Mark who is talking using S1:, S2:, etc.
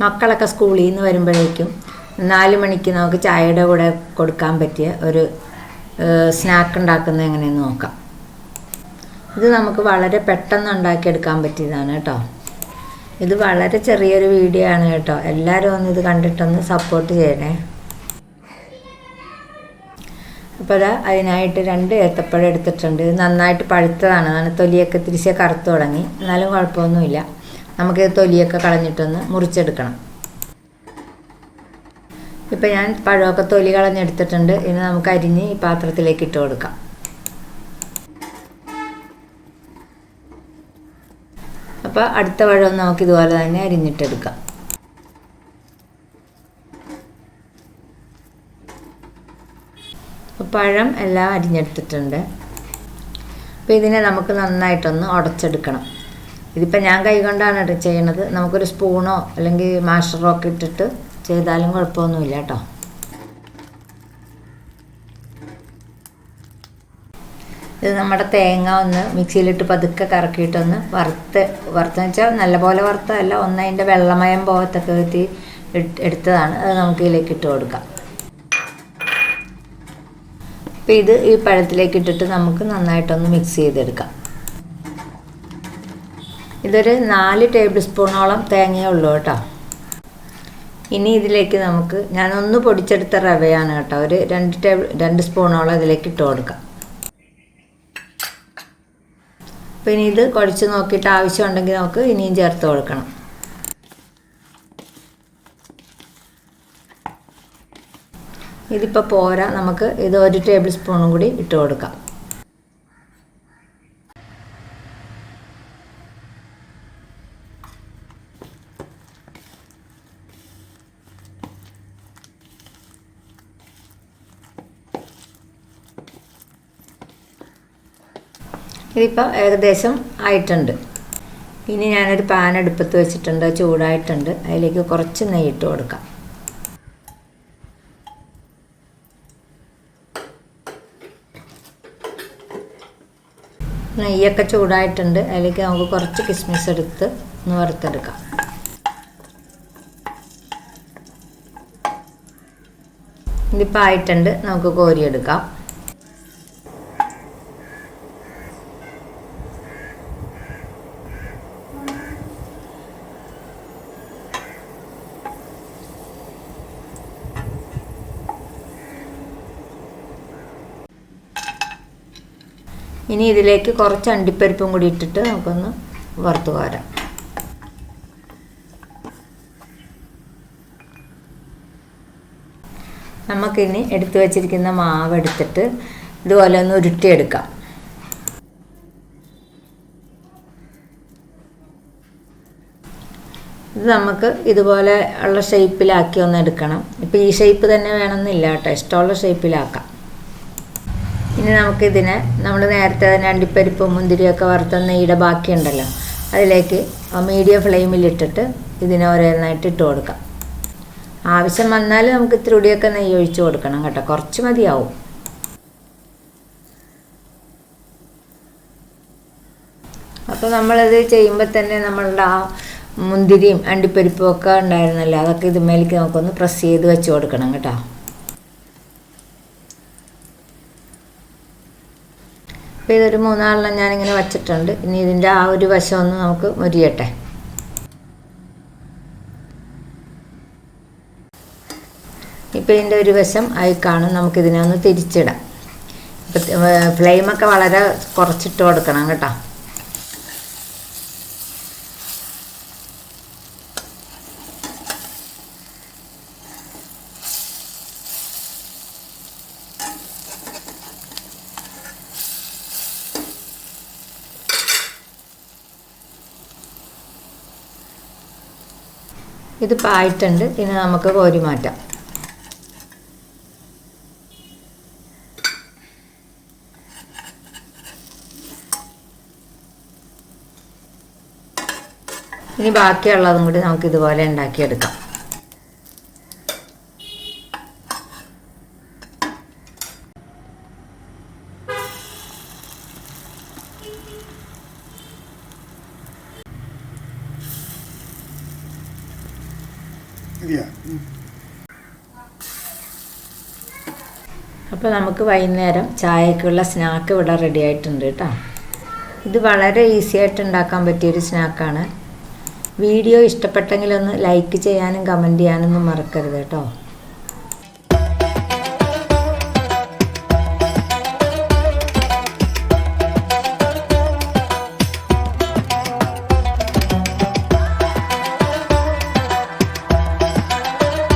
S1: മക്കളൊക്കെ സ്കൂളിൽ നിന്ന് വരുമ്പോഴേക്കും നാല് മണിക്ക് നമുക്ക് ചായയുടെ കൂടെ കൊടുക്കാൻ പറ്റിയ ഒരു സ്നാക്ക് ഉണ്ടാക്കുന്നത് എങ്ങനെയെന്ന് നോക്കാം. ഇത് നമുക്ക് വളരെ പെട്ടെന്ന് ഉണ്ടാക്കിയെടുക്കാൻ പറ്റിയതാണ് കേട്ടോ. ഇത് വളരെ ചെറിയൊരു വീഡിയോ ആണ് കേട്ടോ. എല്ലാവരും ഒന്ന് ഇത് കണ്ടിട്ടൊന്ന് സപ്പോർട്ട് ചെയ്യണേ. അപ്പോൾ അതാ അതിനായിട്ട് രണ്ട് ഏത്തപ്പഴം എടുത്തിട്ടുണ്ട്. നന്നായിട്ട് പഴുത്തതാണ്. തൊലിയൊക്കെ തിരിച്ച് കറുത്തു തുടങ്ങി. എന്നാലും കുഴപ്പമൊന്നുമില്ല. നമുക്ക് തൊലിയൊക്കെ കളഞ്ഞിട്ടൊന്ന് മുറിച്ചെടുക്കണം. ഇപ്പം ഞാൻ പഴമൊക്കെ തൊലി കളഞ്ഞെടുത്തിട്ടുണ്ട്. ഇനി നമുക്ക് അരിഞ്ഞ് ഈ പാത്രത്തിലേക്ക് ഇട്ട് കൊടുക്കാം. അപ്പോൾ അടുത്ത പഴം നമുക്ക് ഇതുപോലെ തന്നെ അരിഞ്ഞിട്ടെടുക്കാം. പഴം എല്ലാം അരിഞ്ഞെടുത്തിട്ടുണ്ട്. അപ്പോൾ ഇതിനെ നമുക്ക് നന്നായിട്ടൊന്ന് ഉടച്ചെടുക്കണം. ഇതിപ്പോൾ ഞാൻ കൈ കൊണ്ടാണ് ഇത് ചെയ്യണത്. നമുക്കൊരു സ്പൂണോ അല്ലെങ്കിൽ മാഷറോ ഒക്കെ ഇട്ടിട്ട് ചെയ്താലും കുഴപ്പമൊന്നുമില്ല കേട്ടോ ഇത് നമ്മുടെ തേങ്ങ ഒന്ന് മിക്സിയിലിട്ട് പതുക്കെ കറക്കിയിട്ടൊന്ന് വറുത്ത് വറുത്തെന്ന് വെച്ചാൽ നല്ലപോലെ വറുത്തതല്ല ഒന്ന് അതിന്റെ വെള്ളമയം പോകത്തൊക്കെ എത്തി എടുത്തതാണ്. അത് നമുക്ക് ഇതിലേക്ക് ഇട്ട് കൊടുക്കാം. അപ്പോൾ ഇത് ഈ പഴത്തിലേക്ക് ഇട്ടിട്ട് നമുക്ക് നന്നായിട്ടൊന്ന് മിക്സ് ചെയ്തെടുക്കാം. ഇതൊരു നാല് ടേബിൾ സ്പൂണോളം തേങ്ങയേ ഉള്ളൂ കേട്ടോ. ഇനി ഇതിലേക്ക് നമുക്ക് ഞാനൊന്ന് പൊടിച്ചെടുത്ത റവയാണ് കേട്ടോ. ഒരു രണ്ട് ടേബിൾ രണ്ട് സ്പൂണോളം ഇതിലേക്ക് ഇട്ട് കൊടുക്കാം. അപ്പോൾ ഇനി ഇത് കുഴച്ച് നോക്കിയിട്ട് ആവശ്യമുണ്ടെങ്കിൽ നമുക്ക് ഇനിയും ചേർത്ത് കൊടുക്കണം. ഇതിപ്പോൾ പോരാ നമുക്ക് ഇത് ഒരു ടേബിൾ സ്പൂണും കൂടി ഇട്ട് കൊടുക്കാം. ഇതിപ്പോൾ ഏകദേശം ആയിട്ടുണ്ട്. ഇനി ഞാനൊരു പാൻ അടുപ്പത്ത് വെച്ചിട്ടുണ്ട് ചൂടായിട്ടുണ്ട്. അതിലേക്ക് കുറച്ച് നെയ്യിട്ട് കൊടുക്കാം. നെയ്യൊക്കെ ചൂടായിട്ടുണ്ട്. അതിലേക്ക് നമുക്ക് കുറച്ച് കിസ്മിസ് എടുത്ത് ഒന്ന് വറുത്തെടുക്കാം. ഇതിപ്പോൾ ആയിട്ടുണ്ട്. നമുക്ക് കോരിയെടുക്കാം. ഇനി ഇതിലേക്ക് കുറച്ച് അണ്ടിപ്പരിപ്പും കൂടി ഇട്ടിട്ട് നമുക്കൊന്ന് വറുത്ത് കോരാം നമുക്കിനി എടുത്തു വച്ചിരിക്കുന്ന മാവ് എടുത്തിട്ട് ഇതുപോലെ ഒന്ന് ഉരുട്ടിയെടുക്കാം. ഇത് നമുക്ക് ഇതുപോലെ ഉള്ള ഷേപ്പിലാക്കി ഒന്ന് എടുക്കണം. ഇപ്പോൾ ഈ ഷേപ്പ് തന്നെ വേണമെന്നില്ല കേട്ടോ. ഇഷ്ടമുള്ള ഷേപ്പിലാക്കാം ഇനി നമുക്കിതിനെ നമ്മൾ നേരത്തെ തന്നെ അണ്ടിപ്പരിപ്പും മുന്തിരിയൊക്കെ വറുത്ത നെയ്യുടെ ബാക്കിയുണ്ടല്ലോ. അതിലേക്ക് മീഡിയം ഫ്ലെയിമിലിട്ടിട്ട് ഇതിനെ ഓരോന്നായിട്ട് ഇട്ട് കൊടുക്കാം. ആവശ്യം വന്നാൽ നമുക്ക് ഇത്തിരി കൂടിയൊക്കെ നെയ്യ് ഒഴിച്ച് കൊടുക്കണം കേട്ടോ. കുറച്ച് മതിയാവും. അപ്പോൾ നമ്മളത് ചെയ്യുമ്പോൾ തന്നെ നമ്മളുടെ ആ മുന്തിരിയും അണ്ടിപ്പരിപ്പും ഒക്കെ ഉണ്ടായിരുന്നല്ലോ. അതൊക്കെ ഇതുമേലേക്ക് നമുക്കൊന്ന് പ്രസ് ചെയ്ത് വെച്ച് കൊടുക്കണം കേട്ടോ. അപ്പോൾ ഇതൊരു മൂന്നാലെണ്ണം ഞാനിങ്ങനെ വച്ചിട്ടുണ്ട്. ഇനി ഇതിന്റെ ആ ഒരു വശം ഒന്ന് നമുക്ക് മുരിയട്ടെ. ഇപ്പോൾ ഇതിന്റെ ഒരു വശം ആയി കാണും നമുക്കിതിനെ ഒന്ന് തിരിച്ചിടാം. ഫ്ലെയിമൊക്കെ വളരെ കുറച്ചിട്ട് കൊടുക്കണം കേട്ടോ. ഇത് പായിട്ടുണ്ട് ഇനി നമുക്ക് കോരി മാറ്റാം. ഇനി ബാക്കിയുള്ളതും കൂടി നമുക്ക് ഇതുപോലെ ഉണ്ടാക്കിയെടുക്കാം. അപ്പോൾ നമുക്ക് വൈകുന്നേരം ചായക്കുള്ള സ്നാക്ക് ഇവിടെ റെഡി ആയിട്ടുണ്ട് കേട്ടോ. ഇത് വളരെ ഈസി ആയിട്ട് ഉണ്ടാക്കാൻ പറ്റിയൊരു സ്നാക്കാണ് വീഡിയോ ഇഷ്ടപ്പെട്ടെങ്കിൽ ഒന്ന് ലൈക്ക് ചെയ്യാനും കമന്റ് ചെയ്യാനൊന്നും മറക്കരുത് കേട്ടോ.